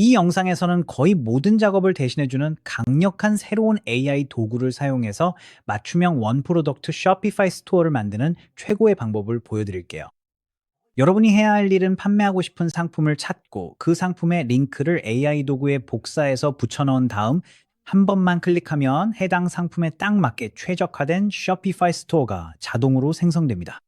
이 영상에서는 거의 모든 작업을 대신해주는 강력한 새로운 AI 도구를 사용해서 맞춤형 원 프로덕트 쇼피파이 스토어를 만드는 최고의 방법을 보여드릴게요. 여러분이 해야 할 일은 판매하고 싶은 상품을 찾고 그 상품의 링크를 AI 도구에 복사해서 붙여넣은 다음 한 번만 클릭하면 해당 상품에 딱 맞게 최적화된 쇼피파이 스토어가 자동으로 생성됩니다.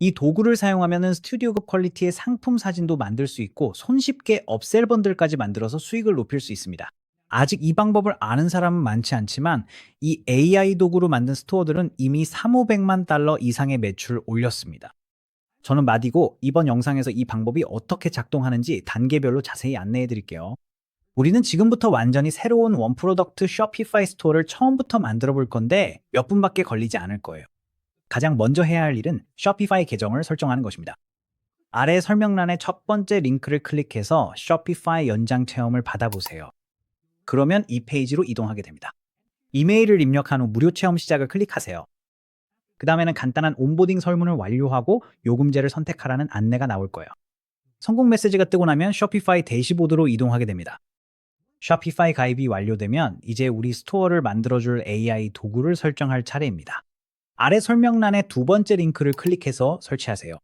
이 도구를 사용하면 스튜디오급 퀄리티의 상품 사진도 만들 수 있고 손쉽게 업셀 번들까지 만들어서 수익을 높일 수 있습니다. 아직 이 방법을 아는 사람은 많지 않지만 이 AI 도구로 만든 스토어들은 이미 3, 500만 달러 이상의 매출을 올렸습니다. 저는 마디고 이번 영상에서 이 방법이 어떻게 작동하는지 단계별로 자세히 안내해 드릴게요. 우리는 지금부터 완전히 새로운 원 프로덕트 쇼피파이 스토어를 처음부터 만들어 볼 건데 몇 분밖에 걸리지 않을 거예요. 가장 먼저 해야 할 일은 쇼피파이 계정을 설정하는 것입니다. 아래 설명란의 첫 번째 링크를 클릭해서 쇼피파이 연장 체험을 받아보세요. 그러면 이 페이지로 이동하게 됩니다. 이메일을 입력한 후 무료 체험 시작을 클릭하세요. 그 다음에는 간단한 온보딩 설문을 완료하고 요금제를 선택하라는 안내가 나올 거예요. 성공 메시지가 뜨고 나면 쇼피파이 대시보드로 이동하게 됩니다. 쇼피파이 가입이 완료되면 이제 우리 스토어를 만들어줄 AI 도구를 설정할 차례입니다. 아래 설명란의 두 번째 링크를 클릭해서 설치하세요.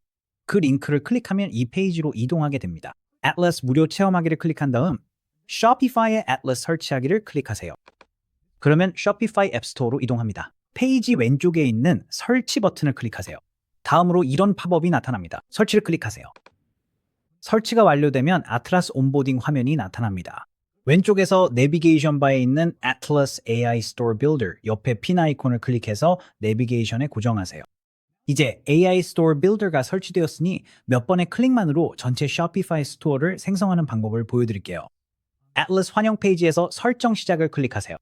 그 링크를 클릭하면 이 페이지로 이동하게 됩니다. Atlas 무료 체험하기를 클릭한 다음 Shopify의 Atlas 설치하기를 클릭하세요. 그러면 Shopify 앱스토어로 이동합니다. 페이지 왼쪽에 있는 설치 버튼을 클릭하세요. 다음으로 이런 팝업이 나타납니다. 설치를 클릭하세요. 설치가 완료되면 아틀라스 온보딩 화면이 나타납니다. 왼쪽에서 내비게이션 바에 있는 Atlas AI Store Builder 옆에 핀 아이콘을 클릭해서 내비게이션에 고정하세요. 이제 AI Store Builder가 설치되었으니 몇 번의 클릭만으로 전체 Shopify 스토어를 생성하는 방법을 보여드릴게요. Atlas 환영 페이지에서 설정 시작을 클릭하세요.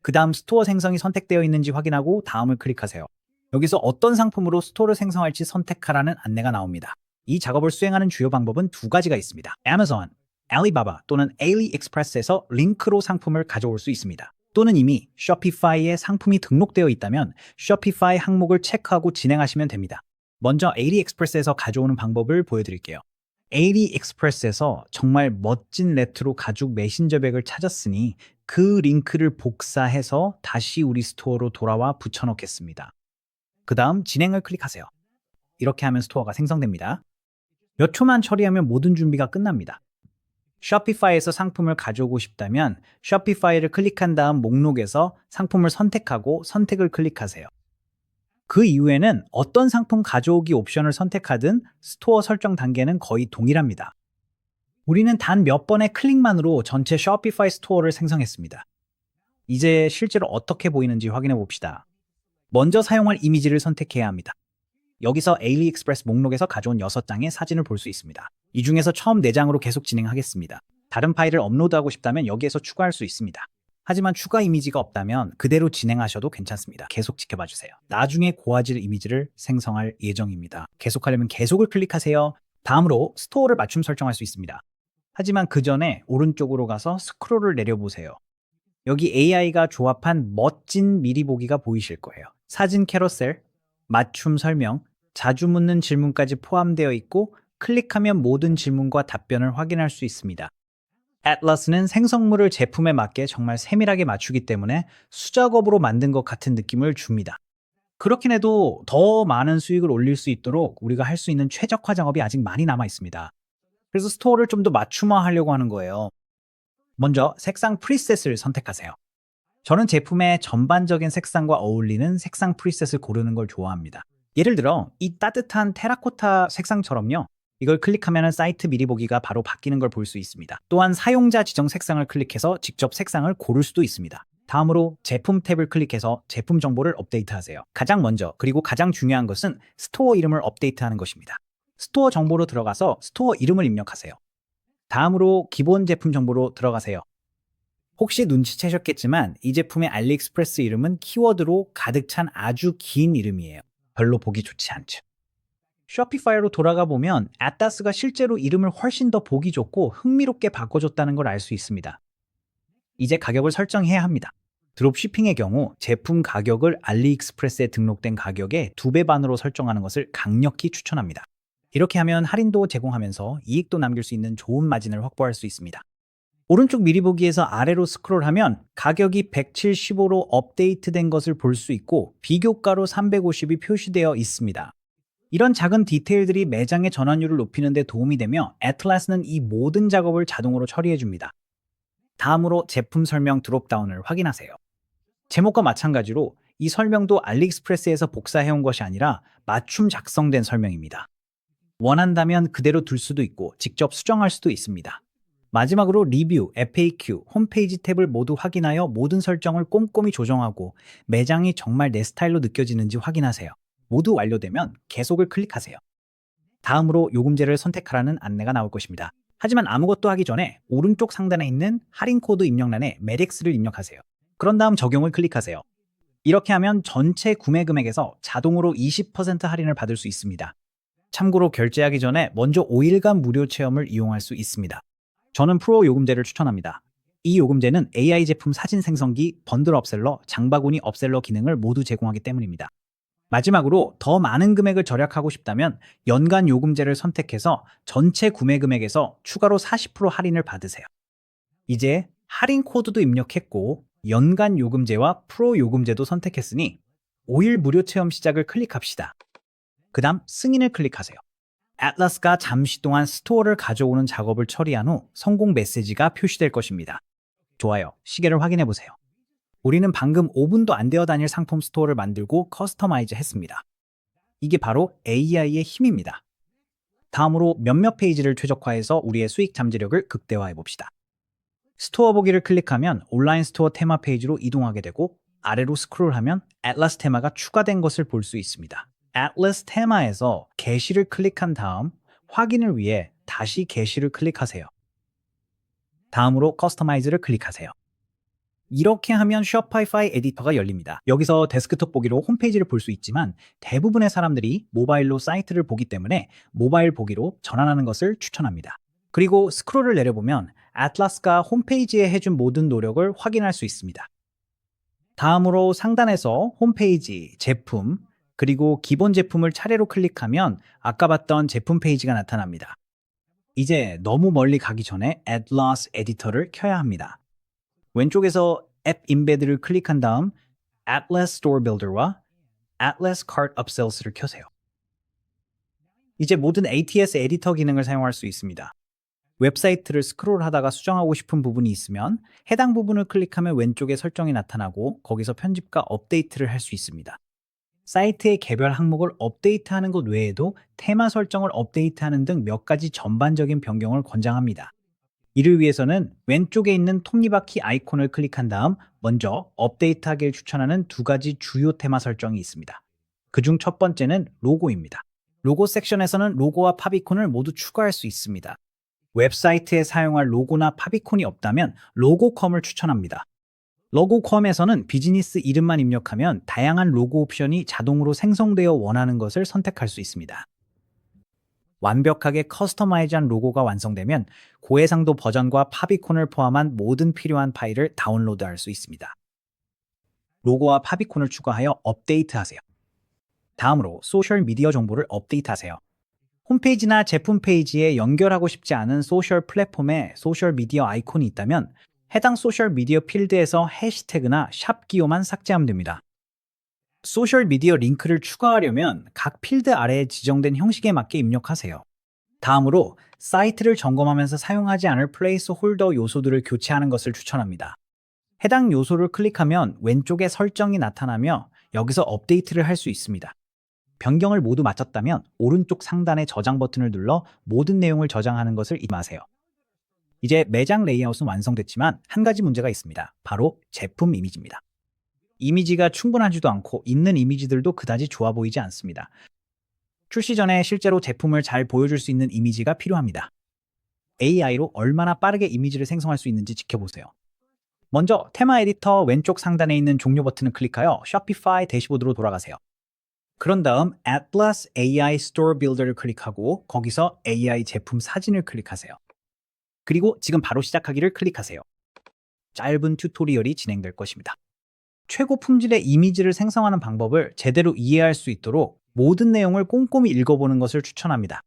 그 다음 스토어 생성이 선택되어 있는지 확인하고 다음을 클릭하세요. 여기서 어떤 상품으로 스토어를 생성할지 선택하라는 안내가 나옵니다. 이 작업을 수행하는 주요 방법은 두 가지가 있습니다. Amazon, 알리바바 또는 AliExpress에서 링크로 상품을 가져올 수 있습니다. 또는 이미 쇼피파이에 상품이 등록되어 있다면 쇼피파이 항목을 체크하고 진행하시면 됩니다. 먼저 AliExpress에서 가져오는 방법을 보여드릴게요. AliExpress에서 정말 멋진 레트로 가죽 메신저백을 찾았으니 그 링크를 복사해서 다시 우리 스토어로 돌아와 붙여넣겠습니다. 그 다음 진행을 클릭하세요. 이렇게 하면 스토어가 생성됩니다. 몇 초만 처리하면 모든 준비가 끝납니다. 쇼피파이에서 상품을 가져오고 싶다면 쇼피파이를 클릭한 다음 목록에서 상품을 선택하고 선택을 클릭하세요. 그 이후에는 어떤 상품 가져오기 옵션을 선택하든 스토어 설정 단계는 거의 동일합니다. 우리는 단 몇 번의 클릭만으로 전체 쇼피파이 스토어를 생성했습니다. 이제 실제로 어떻게 보이는지 확인해 봅시다. 먼저 사용할 이미지를 선택해야 합니다. 여기서 에일리익스프레스 목록에서 가져온 6장의 사진을 볼 수 있습니다. 이 중에서 처음 4장으로 계속 진행하겠습니다. 다른 파일을 업로드하고 싶다면 여기에서 추가할 수 있습니다. 하지만 추가 이미지가 없다면 그대로 진행하셔도 괜찮습니다. 계속 지켜봐 주세요. 나중에 고화질 이미지를 생성할 예정입니다. 계속하려면 계속을 클릭하세요. 다음으로 스토어를 맞춤 설정할 수 있습니다. 하지만 그 전에 오른쪽으로 가서 스크롤을 내려보세요. 여기 AI가 조합한 멋진 미리 보기가 보이실 거예요. 사진 캐러셀, 맞춤 설명, 자주 묻는 질문까지 포함되어 있고 클릭하면 모든 질문과 답변을 확인할 수 있습니다. 애틀라스는 생성물을 제품에 맞게 정말 세밀하게 맞추기 때문에 수작업으로 만든 것 같은 느낌을 줍니다. 그렇긴 해도 더 많은 수익을 올릴 수 있도록 우리가 할 수 있는 최적화 작업이 아직 많이 남아 있습니다. 그래서 스토어를 좀 더 맞춤화하려고 하는 거예요. 먼저 색상 프리셋을 선택하세요. 저는 제품의 전반적인 색상과 어울리는 색상 프리셋을 고르는 걸 좋아합니다. 예를 들어 이 따뜻한 테라코타 색상처럼요. 이걸 클릭하면 사이트 미리 보기가 바로 바뀌는 걸 볼 수 있습니다. 또한 사용자 지정 색상을 클릭해서 직접 색상을 고를 수도 있습니다. 다음으로 제품 탭을 클릭해서 제품 정보를 업데이트하세요. 가장 먼저 그리고 가장 중요한 것은 스토어 이름을 업데이트하는 것입니다. 스토어 정보로 들어가서 스토어 이름을 입력하세요. 다음으로 기본 제품 정보로 들어가세요. 혹시 눈치채셨겠지만 이 제품의 알리익스프레스 이름은 키워드로 가득 찬 아주 긴 이름이에요. 별로 보기 좋지 않죠. 쇼피파이로 돌아가 보면 아따스가 실제로 이름을 훨씬 더 보기 좋고 흥미롭게 바꿔줬다는 걸 알 수 있습니다. 이제 가격을 설정해야 합니다. 드롭시핑의 경우 제품 가격을 알리익스프레스에 등록된 가격의 두 배 반으로 설정하는 것을 강력히 추천합니다. 이렇게 하면 할인도 제공하면서 이익도 남길 수 있는 좋은 마진을 확보할 수 있습니다. 오른쪽 미리 보기에서 아래로 스크롤하면 가격이 175로 업데이트된 것을 볼 수 있고 비교가로 350이 표시되어 있습니다. 이런 작은 디테일들이 매장의 전환율을 높이는 데 도움이 되며 애틀라스는 이 모든 작업을 자동으로 처리해 줍니다. 다음으로 제품 설명 드롭다운을 확인하세요. 제목과 마찬가지로 이 설명도 알리익스프레스에서 복사해온 것이 아니라 맞춤 작성된 설명입니다. 원한다면 그대로 둘 수도 있고 직접 수정할 수도 있습니다. 마지막으로 리뷰, FAQ, 홈페이지 탭을 모두 확인하여 모든 설정을 꼼꼼히 조정하고 매장이 정말 내 스타일로 느껴지는지 확인하세요. 모두 완료되면 계속을 클릭하세요. 다음으로 요금제를 선택하라는 안내가 나올 것입니다. 하지만 아무것도 하기 전에 오른쪽 상단에 있는 할인 코드 입력란에 메덱스를 입력하세요. 그런 다음 적용을 클릭하세요. 이렇게 하면 전체 구매 금액에서 자동으로 20% 할인을 받을 수 있습니다. 참고로 결제하기 전에 먼저 5일간 무료 체험을 이용할 수 있습니다. 저는 프로 요금제를 추천합니다. 이 요금제는 AI 제품 사진 생성기, 번들 업셀러, 장바구니 업셀러 기능을 모두 제공하기 때문입니다. 마지막으로 더 많은 금액을 절약하고 싶다면 연간 요금제를 선택해서 전체 구매 금액에서 추가로 40% 할인을 받으세요. 이제 할인 코드도 입력했고 연간 요금제와 프로 요금제도 선택했으니 5일 무료 체험 시작을 클릭합시다. 그 다음 승인을 클릭하세요. 애틀라스가 잠시 동안 스토어를 가져오는 작업을 처리한 후 성공 메시지가 표시될 것입니다. 좋아요. 시계를 확인해 보세요. 우리는 방금 5분도 안 되어 다닐 상품 스토어를 만들고 커스터마이즈 했습니다. 이게 바로 AI의 힘입니다. 다음으로 몇몇 페이지를 최적화해서 우리의 수익 잠재력을 극대화해 봅시다. 스토어 보기를 클릭하면 온라인 스토어 테마 페이지로 이동하게 되고 아래로 스크롤하면 애틀라스 테마가 추가된 것을 볼 수 있습니다. 애틀라스 테마에서 게시를 클릭한 다음 확인을 위해 다시 게시를 클릭하세요. 다음으로 커스터마이즈를 클릭하세요. 이렇게 하면 셔파이파이 에디터가 열립니다. 여기서 데스크톱 보기로 홈페이지를 볼 수 있지만 대부분의 사람들이 모바일로 사이트를 보기 때문에 모바일 보기로 전환하는 것을 추천합니다. 그리고 스크롤을 내려보면 애틀라스가 홈페이지에 해준 모든 노력을 확인할 수 있습니다. 다음으로 상단에서 홈페이지, 제품, 그리고 기본 제품을 차례로 클릭하면 아까 봤던 제품 페이지가 나타납니다. 이제 너무 멀리 가기 전에 Atlas 에디터를 켜야 합니다. 왼쪽에서 앱 인베드를 클릭한 다음 Atlas Store Builder와 Atlas Cart Upsells를 켜세요. 이제 모든 ATS 에디터 기능을 사용할 수 있습니다. 웹사이트를 스크롤하다가 수정하고 싶은 부분이 있으면 해당 부분을 클릭하면 왼쪽에 설정이 나타나고 거기서 편집과 업데이트를 할 수 있습니다. 사이트의 개별 항목을 업데이트하는 것 외에도 테마 설정을 업데이트하는 등 몇 가지 전반적인 변경을 권장합니다. 이를 위해서는 왼쪽에 있는 톱니바퀴 아이콘을 클릭한 다음 먼저 업데이트하기를 추천하는 두 가지 주요 테마 설정이 있습니다. 그중 첫 번째는 로고입니다. 로고 섹션에서는 로고와 파비콘을 모두 추가할 수 있습니다. 웹사이트에 사용할 로고나 파비콘이 없다면 로고컴을 추천합니다. 로고컴에서는 비즈니스 이름만 입력하면 다양한 로고 옵션이 자동으로 생성되어 원하는 것을 선택할 수 있습니다. 완벽하게 커스터마이즈한 로고가 완성되면 고해상도 버전과 파비콘을 포함한 모든 필요한 파일을 다운로드할 수 있습니다. 로고와 파비콘을 추가하여 업데이트하세요. 다음으로 소셜 미디어 정보를 업데이트하세요. 홈페이지나 제품 페이지에 연결하고 싶지 않은 소셜 플랫폼에 소셜 미디어 아이콘이 있다면 해당 소셜 미디어 필드에서 해시태그나 샵 기호만 삭제하면 됩니다. 소셜 미디어 링크를 추가하려면 각 필드 아래에 지정된 형식에 맞게 입력하세요. 다음으로 사이트를 점검하면서 사용하지 않을 플레이스 홀더 요소들을 교체하는 것을 추천합니다. 해당 요소를 클릭하면 왼쪽에 설정이 나타나며 여기서 업데이트를 할 수 있습니다. 변경을 모두 마쳤다면 오른쪽 상단의 저장 버튼을 눌러 모든 내용을 저장하는 것을 마세요. 이제 매장 레이아웃은 완성됐지만 한 가지 문제가 있습니다. 바로 제품 이미지입니다. 이미지가 충분하지도 않고 있는 이미지들도 그다지 좋아 보이지 않습니다. 출시 전에 실제로 제품을 잘 보여줄 수 있는 이미지가 필요합니다. AI로 얼마나 빠르게 이미지를 생성할 수 있는지 지켜보세요. 먼저 테마 에디터 왼쪽 상단에 있는 종료 버튼을 클릭하여 Shopify 대시보드로 돌아가세요. 그런 다음 Atlas AI Store Builder를 클릭하고 거기서 AI 제품 사진을 클릭하세요. 그리고 지금 바로 시작하기를 클릭하세요. 짧은 튜토리얼이 진행될 것입니다. 최고 품질의 이미지를 생성하는 방법을 제대로 이해할 수 있도록 모든 내용을 꼼꼼히 읽어보는 것을 추천합니다.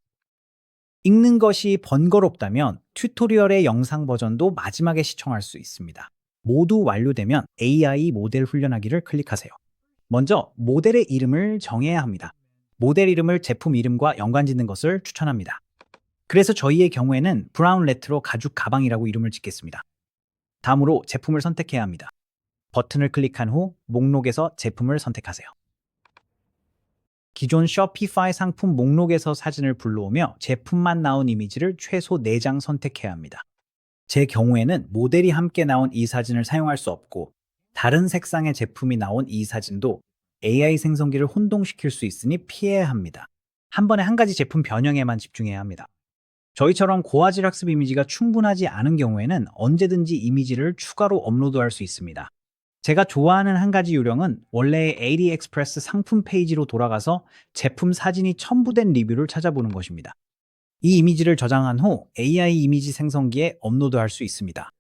읽는 것이 번거롭다면 튜토리얼의 영상 버전도 마지막에 시청할 수 있습니다. 모두 완료되면 AI 모델 훈련하기를 클릭하세요. 먼저 모델의 이름을 정해야 합니다. 모델 이름을 제품 이름과 연관 짓는 것을 추천합니다. 그래서 저희의 경우에는 브라운 레트로 가죽 가방이라고 이름을 짓겠습니다. 다음으로 제품을 선택해야 합니다. 버튼을 클릭한 후 목록에서 제품을 선택하세요. 기존 쇼피파이 상품 목록에서 사진을 불러오며 제품만 나온 이미지를 최소 4장 선택해야 합니다. 제 경우에는 모델이 함께 나온 이 사진을 사용할 수 없고 다른 색상의 제품이 나온 이 사진도 AI 생성기를 혼동시킬 수 있으니 피해야 합니다. 한 번에 한 가지 제품 변형에만 집중해야 합니다. 저희처럼 고화질 학습 이미지가 충분하지 않은 경우에는 언제든지 이미지를 추가로 업로드할 수 있습니다. 제가 좋아하는 한 가지 요령은 원래의 AliExpress 상품 페이지로 돌아가서 제품 사진이 첨부된 리뷰를 찾아보는 것입니다. 이 이미지를 저장한 후 AI 이미지 생성기에 업로드할 수 있습니다.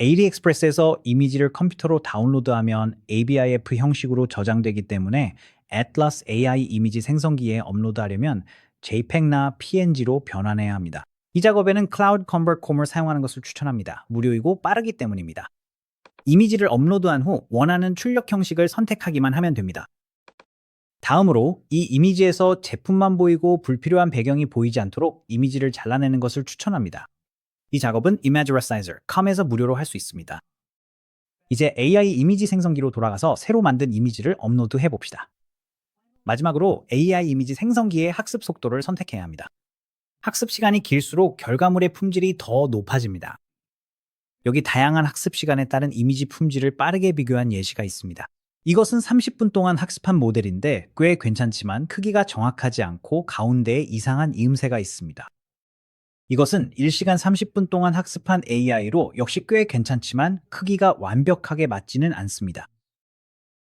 AliExpress에서 이미지를 컴퓨터로 다운로드하면 ABIF 형식으로 저장되기 때문에 Atlas AI 이미지 생성기에 업로드하려면 JPEG나 PNG로 변환해야 합니다. 이 작업에는 Cloud Convert.com을 사용하는 것을 추천합니다. 무료이고 빠르기 때문입니다. 이미지를 업로드한 후 원하는 출력 형식을 선택하기만 하면 됩니다. 다음으로 이 이미지에서 제품만 보이고 불필요한 배경이 보이지 않도록 이미지를 잘라내는 것을 추천합니다. 이 작업은 Imagerasizer, com에서 무료로 할 수 있습니다. 이제 AI 이미지 생성기로 돌아가서 새로 만든 이미지를 업로드 해 봅시다. 마지막으로 AI 이미지 생성기의 학습 속도를 선택해야 합니다. 학습 시간이 길수록 결과물의 품질이 더 높아집니다. 여기 다양한 학습 시간에 따른 이미지 품질을 빠르게 비교한 예시가 있습니다. 이것은 30분 동안 학습한 모델인데 꽤 괜찮지만 크기가 정확하지 않고 가운데에 이상한 이음새가 있습니다. 이것은 1시간 30분 동안 학습한 AI로 역시 꽤 괜찮지만 크기가 완벽하게 맞지는 않습니다.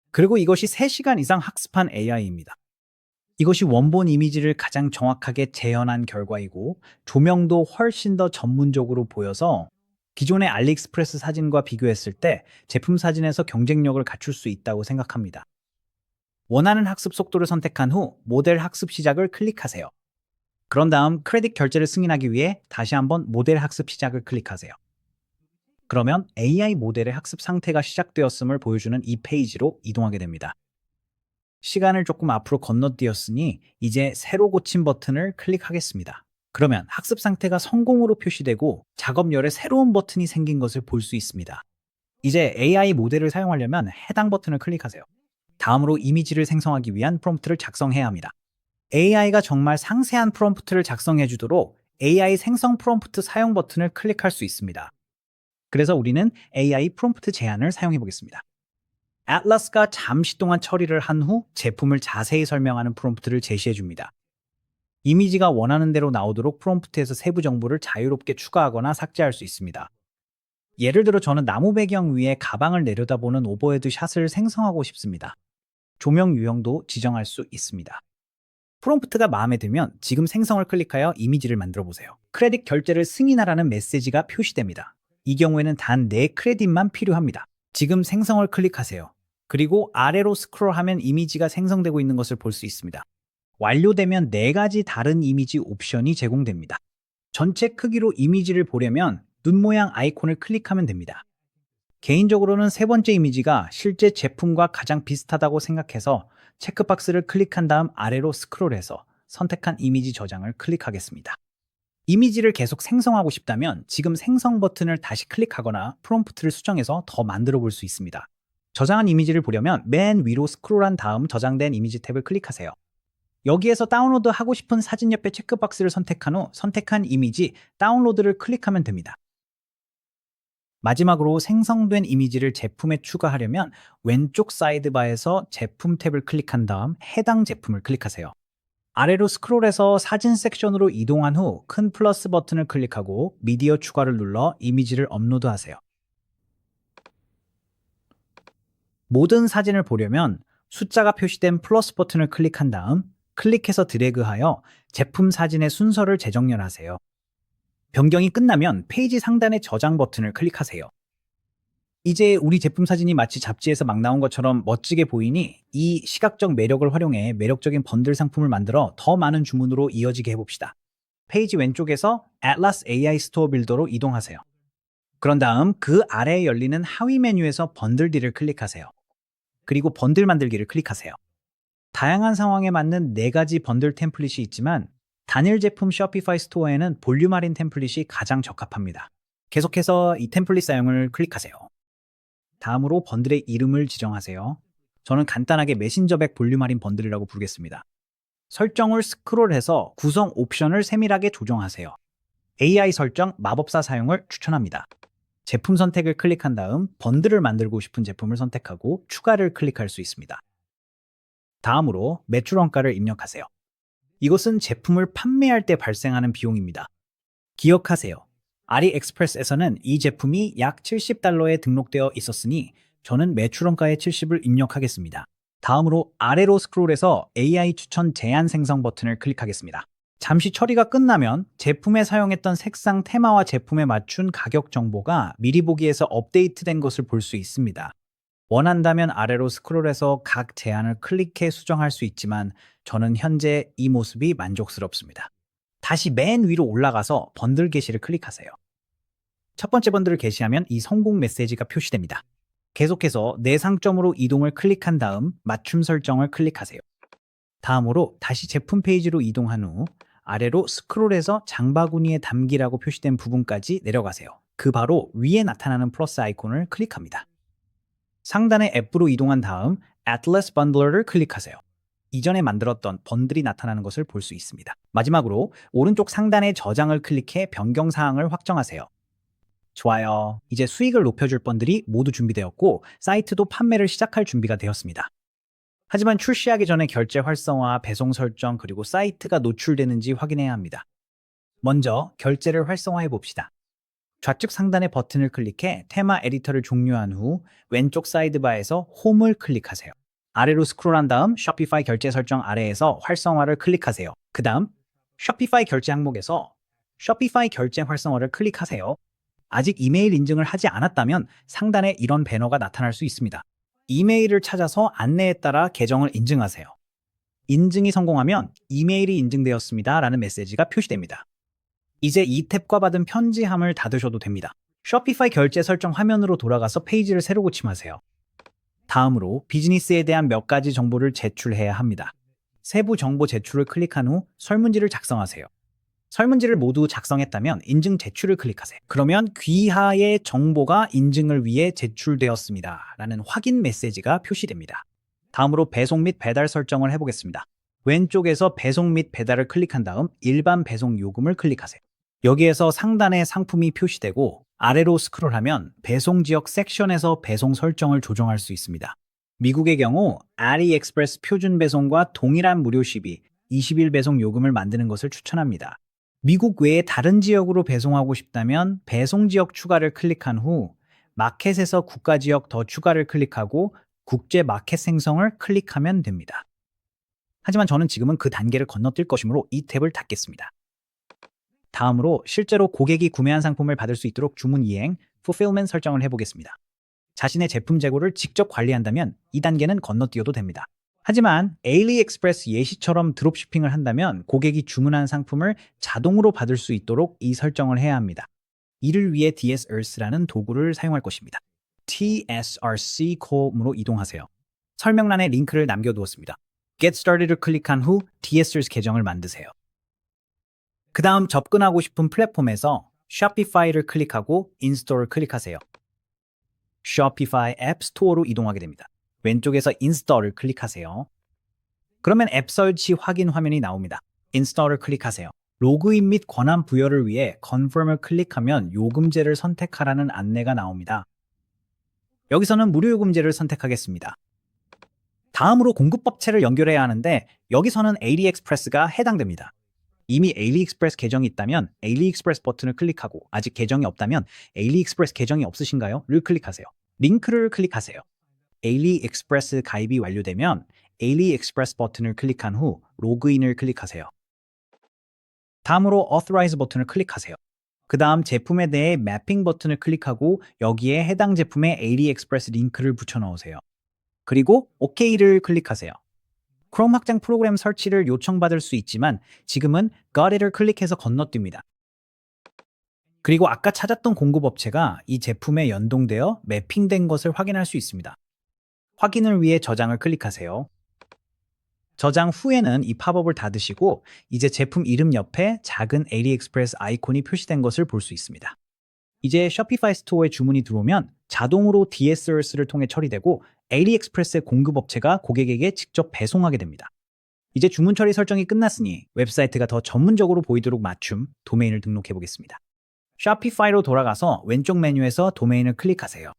그리고 이것이 3시간 이상 학습한 AI입니다. 이것이 원본 이미지를 가장 정확하게 재현한 결과이고 조명도 훨씬 더 전문적으로 보여서 기존의 알리익스프레스 사진과 비교했을 때 제품 사진에서 경쟁력을 갖출 수 있다고 생각합니다. 원하는 학습 속도를 선택한 후 모델 학습 시작을 클릭하세요. 그런 다음 크레딧 결제를 승인하기 위해 다시 한번 모델 학습 시작을 클릭하세요. 그러면 AI 모델의 학습 상태가 시작되었음을 보여주는 이 페이지로 이동하게 됩니다. 시간을 조금 앞으로 건너뛰었으니 이제 새로 고침 버튼을 클릭하겠습니다. 그러면 학습 상태가 성공으로 표시되고 작업열에 새로운 버튼이 생긴 것을 볼 수 있습니다. 이제 AI 모델을 사용하려면 해당 버튼을 클릭하세요. 다음으로 이미지를 생성하기 위한 프롬프트를 작성해야 합니다. AI가 정말 상세한 프롬프트를 작성해 주도록 AI 생성 프롬프트 사용 버튼을 클릭할 수 있습니다. 그래서 우리는 AI 프롬프트 제안을 사용해 보겠습니다. Atlas가 잠시 동안 처리를 한 후 제품을 자세히 설명하는 프롬프트를 제시해 줍니다. 이미지가 원하는 대로 나오도록 프롬프트에서 세부 정보를 자유롭게 추가하거나 삭제할 수 있습니다. 예를 들어 저는 나무 배경 위에 가방을 내려다보는 오버헤드 샷을 생성하고 싶습니다. 조명 유형도 지정할 수 있습니다. 프롬프트가 마음에 들면 지금 생성을 클릭하여 이미지를 만들어 보세요. 크레딧 결제를 승인하라는 메시지가 표시됩니다. 이 경우에는 단 4 크레딧만 필요합니다. 지금 생성을 클릭하세요. 그리고 아래로 스크롤하면 이미지가 생성되고 있는 것을 볼 수 있습니다. 완료되면 4가지 다른 이미지 옵션이 제공됩니다. 전체 크기로 이미지를 보려면 눈 모양 아이콘을 클릭하면 됩니다. 개인적으로는 세 번째 이미지가 실제 제품과 가장 비슷하다고 생각해서 체크박스를 클릭한 다음 아래로 스크롤해서 선택한 이미지 저장을 클릭하겠습니다. 이미지를 계속 생성하고 싶다면 지금 생성 버튼을 다시 클릭하거나 프롬프트를 수정해서 더 만들어 볼 수 있습니다. 저장한 이미지를 보려면 맨 위로 스크롤한 다음 저장된 이미지 탭을 클릭하세요. 여기에서 다운로드 하고 싶은 사진 옆에 체크박스를 선택한 후 선택한 이미지 다운로드를 클릭하면 됩니다. 마지막으로 생성된 이미지를 제품에 추가하려면 왼쪽 사이드바에서 제품 탭을 클릭한 다음 해당 제품을 클릭하세요. 아래로 스크롤해서 사진 섹션으로 이동한 후 큰 플러스 버튼을 클릭하고 미디어 추가를 눌러 이미지를 업로드하세요. 모든 사진을 보려면 숫자가 표시된 플러스 버튼을 클릭한 다음 클릭해서 드래그하여 제품 사진의 순서를 재정렬하세요. 변경이 끝나면 페이지 상단의 저장 버튼을 클릭하세요. 이제 우리 제품 사진이 마치 잡지에서 막 나온 것처럼 멋지게 보이니 이 시각적 매력을 활용해 매력적인 번들 상품을 만들어 더 많은 주문으로 이어지게 해봅시다. 페이지 왼쪽에서 Atlas AI 스토어 빌더로 이동하세요. 그런 다음 그 아래에 열리는 하위 메뉴에서 번들 딜을 클릭하세요. 그리고 번들 만들기를 클릭하세요. 다양한 상황에 맞는 네 가지 번들 템플릿이 있지만 단일 제품 쇼피파이 스토어에는 볼륨 할인 템플릿이 가장 적합합니다. 계속해서 이 템플릿 사용을 클릭하세요. 다음으로 번들의 이름을 지정하세요. 저는 간단하게 메신저백 볼륨 할인 번들이라고 부르겠습니다. 설정을 스크롤해서 구성 옵션을 세밀하게 조정하세요. AI 설정 마법사 사용을 추천합니다. 제품 선택을 클릭한 다음 번들을 만들고 싶은 제품을 선택하고 추가를 클릭할 수 있습니다. 다음으로 매출 원가를 입력하세요. 이것은 제품을 판매할 때 발생하는 비용입니다. 기억하세요. 아리엑스프레스에서는 이 제품이 약 70달러에 등록되어 있었으니 저는 매출 원가의 70을 입력하겠습니다. 다음으로 아래로 스크롤해서 AI 추천 제한 생성 버튼을 클릭하겠습니다. 잠시 처리가 끝나면 제품에 사용했던 색상 테마와 제품에 맞춘 가격 정보가 미리 보기에서 업데이트된 것을 볼 수 있습니다. 원한다면 아래로 스크롤해서 각 제한을 클릭해 수정할 수 있지만 저는 현재 이 모습이 만족스럽습니다. 다시 맨 위로 올라가서 번들 게시를 클릭하세요. 첫 번째 번들을 게시하면 이 성공 메시지가 표시됩니다. 계속해서 내 상점으로 이동을 클릭한 다음 맞춤 설정을 클릭하세요. 다음으로 다시 제품 페이지로 이동한 후 아래로 스크롤해서 장바구니에 담기라고 표시된 부분까지 내려가세요. 그 바로 위에 나타나는 플러스 아이콘을 클릭합니다. 상단의 앱으로 이동한 다음 Atlas Bundler를 클릭하세요. 이전에 만들었던 번들이 나타나는 것을 볼 수 있습니다. 마지막으로 오른쪽 상단의 저장을 클릭해 변경 사항을 확정하세요. 좋아요. 이제 수익을 높여줄 번들이 모두 준비되었고 사이트도 판매를 시작할 준비가 되었습니다. 하지만 출시하기 전에 결제 활성화, 배송 설정, 그리고 사이트가 노출되는지 확인해야 합니다. 먼저 결제를 활성화해 봅시다. 좌측 상단의 버튼을 클릭해 테마 에디터를 종료한 후 왼쪽 사이드바에서 홈을 클릭하세요. 아래로 스크롤한 다음 쇼피파이 결제 설정 아래에서 활성화를 클릭하세요. 그 다음 쇼피파이 결제 항목에서 쇼피파이 결제 활성화를 클릭하세요. 아직 이메일 인증을 하지 않았다면 상단에 이런 배너가 나타날 수 있습니다. 이메일을 찾아서 안내에 따라 계정을 인증하세요. 인증이 성공하면 이메일이 인증되었습니다. 라는 메시지가 표시됩니다. 이제 이 탭과 받은 편지함을 닫으셔도 됩니다. 쇼피파이 결제 설정 화면으로 돌아가서 페이지를 새로 고침하세요. 다음으로 비즈니스에 대한 몇 가지 정보를 제출해야 합니다. 세부 정보 제출을 클릭한 후 설문지를 작성하세요. 설문지를 모두 작성했다면 인증 제출을 클릭하세요. 그러면 귀하의 정보가 인증을 위해 제출되었습니다. 라는 확인 메시지가 표시됩니다. 다음으로 배송 및 배달 설정을 해보겠습니다. 왼쪽에서 배송 및 배달을 클릭한 다음 일반 배송 요금을 클릭하세요. 여기에서 상단에 상품이 표시되고 아래로 스크롤하면 배송 지역 섹션에서 배송 설정을 조정할 수 있습니다. 미국의 경우 아리엑스프레스 표준 배송과 동일한 무료 시비 20일 배송 요금을 만드는 것을 추천합니다. 미국 외에 다른 지역으로 배송하고 싶다면 배송 지역 추가를 클릭한 후 마켓에서 국가 지역 더 추가를 클릭하고 국제 마켓 생성을 클릭하면 됩니다. 하지만 저는 지금은 그 단계를 건너뛸 것이므로 이 탭을 닫겠습니다. 다음으로 실제로 고객이 구매한 상품을 받을 수 있도록 주문 이행, fulfillment 설정을 해보겠습니다. 자신의 제품 재고를 직접 관리한다면 이 단계는 건너뛰어도 됩니다. 하지만 에일리익스프레스 예시처럼 드롭시핑을 한다면 고객이 주문한 상품을 자동으로 받을 수 있도록 이 설정을 해야 합니다. 이를 위해 DSRC라는 도구를 사용할 것입니다. TSRC 콤으로 이동하세요. 설명란에 링크를 남겨두었습니다. Get Started을 클릭한 후 DSRC 계정을 만드세요. 그 다음 접근하고 싶은 플랫폼에서 Shopify를 클릭하고 인스톨을 클릭하세요. Shopify 앱 스토어로 이동하게 됩니다. 왼쪽에서 인스톨을 클릭하세요. 그러면 앱 설치 확인 화면이 나옵니다. 인스톨을 클릭하세요. 로그인 및 권한 부여를 위해 confirm을 클릭하면 요금제를 선택하라는 안내가 나옵니다. 여기서는 무료 요금제를 선택하겠습니다. 다음으로 공급업체를 연결해야 하는데 여기서는 AliExpress가 해당됩니다. 이미 AliExpress 계정이 있다면 AliExpress 버튼을 클릭하고 아직 계정이 없다면 AliExpress 계정이 없으신가요? 를 클릭하세요. 링크를 클릭하세요. AliExpress 가입이 완료되면 AliExpress 버튼을 클릭한 후 로그인을 클릭하세요. 다음으로 Authorize 버튼을 클릭하세요. 그 다음 제품에 대해 매핑 버튼을 클릭하고 여기에 해당 제품의 AliExpress 링크를 붙여 넣으세요. 그리고 OK를 클릭하세요. 크롬 확장 프로그램 설치를 요청받을 수 있지만 지금은 Got it을 클릭해서 건너뜁니다. 그리고 아까 찾았던 공급업체가 이 제품에 연동되어 매핑된 것을 확인할 수 있습니다. 확인을 위해 저장을 클릭하세요. 저장 후에는 이 팝업을 닫으시고 이제 제품 이름 옆에 작은 AliExpress 아이콘이 표시된 것을 볼 수 있습니다. 이제 쇼피파이 스토어에 주문이 들어오면 자동으로 DSRS를 통해 처리되고 AliExpress의 공급업체가 고객에게 직접 배송하게 됩니다. 이제 주문 처리 설정이 끝났으니 웹사이트가 더 전문적으로 보이도록 맞춤 도메인을 등록해 보겠습니다. 쇼피파이로 돌아가서 왼쪽 메뉴에서 도메인을 클릭하세요.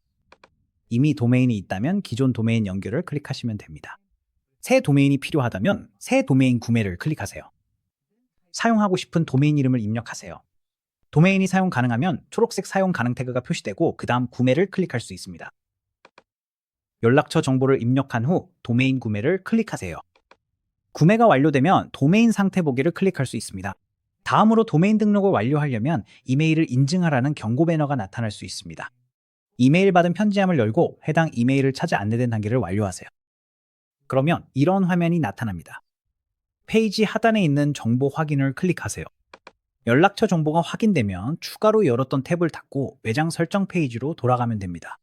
이미 도메인이 있다면 기존 도메인 연결을 클릭하시면 됩니다. 새 도메인이 필요하다면 새 도메인 구매를 클릭하세요. 사용하고 싶은 도메인 이름을 입력하세요. 도메인이 사용 가능하면 초록색 사용 가능 태그가 표시되고 그 다음 구매를 클릭할 수 있습니다. 연락처 정보를 입력한 후 도메인 구매를 클릭하세요. 구매가 완료되면 도메인 상태 보기를 클릭할 수 있습니다. 다음으로 도메인 등록을 완료하려면 이메일을 인증하라는 경고 배너가 나타날 수 있습니다. 이메일 받은 편지함을 열고 해당 이메일을 찾아 안내된 단계를 완료하세요. 그러면 이런 화면이 나타납니다. 페이지 하단에 있는 정보 확인을 클릭하세요. 연락처 정보가 확인되면 추가로 열었던 탭을 닫고 매장 설정 페이지로 돌아가면 됩니다.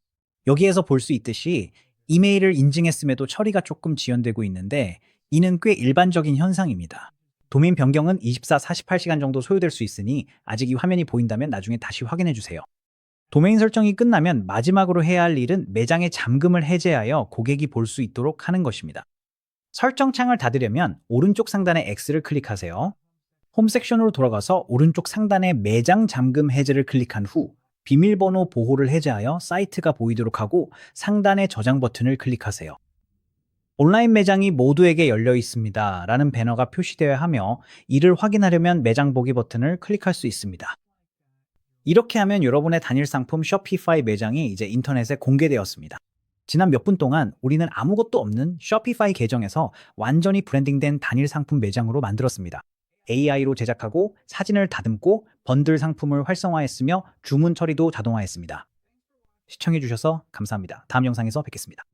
여기에서 볼 수 있듯이 이메일을 인증했음에도 처리가 조금 지연되고 있는데 이는 꽤 일반적인 현상입니다. 도메인 변경은 24, 48시간 정도 소요될 수 있으니 아직 이 화면이 보인다면 나중에 다시 확인해 주세요. 도메인 설정이 끝나면 마지막으로 해야 할 일은 매장의 잠금을 해제하여 고객이 볼 수 있도록 하는 것입니다. 설정 창을 닫으려면 오른쪽 상단의 X를 클릭하세요. 홈 섹션으로 돌아가서 오른쪽 상단의 매장 잠금 해제를 클릭한 후 비밀번호 보호를 해제하여 사이트가 보이도록 하고 상단의 저장 버튼을 클릭하세요. 온라인 매장이 모두에게 열려 있습니다. 라는 배너가 표시되어야 하며 이를 확인하려면 매장 보기 버튼을 클릭할 수 있습니다. 이렇게 하면 여러분의 단일 상품 쇼피파이 매장이 이제 인터넷에 공개되었습니다. 지난 몇 분 동안 우리는 아무것도 없는 쇼피파이 계정에서 완전히 브랜딩된 단일 상품 매장으로 만들었습니다. AI로 제작하고 사진을 다듬고 번들 상품을 활성화했으며 주문 처리도 자동화했습니다. 시청해주셔서 감사합니다. 다음 영상에서 뵙겠습니다.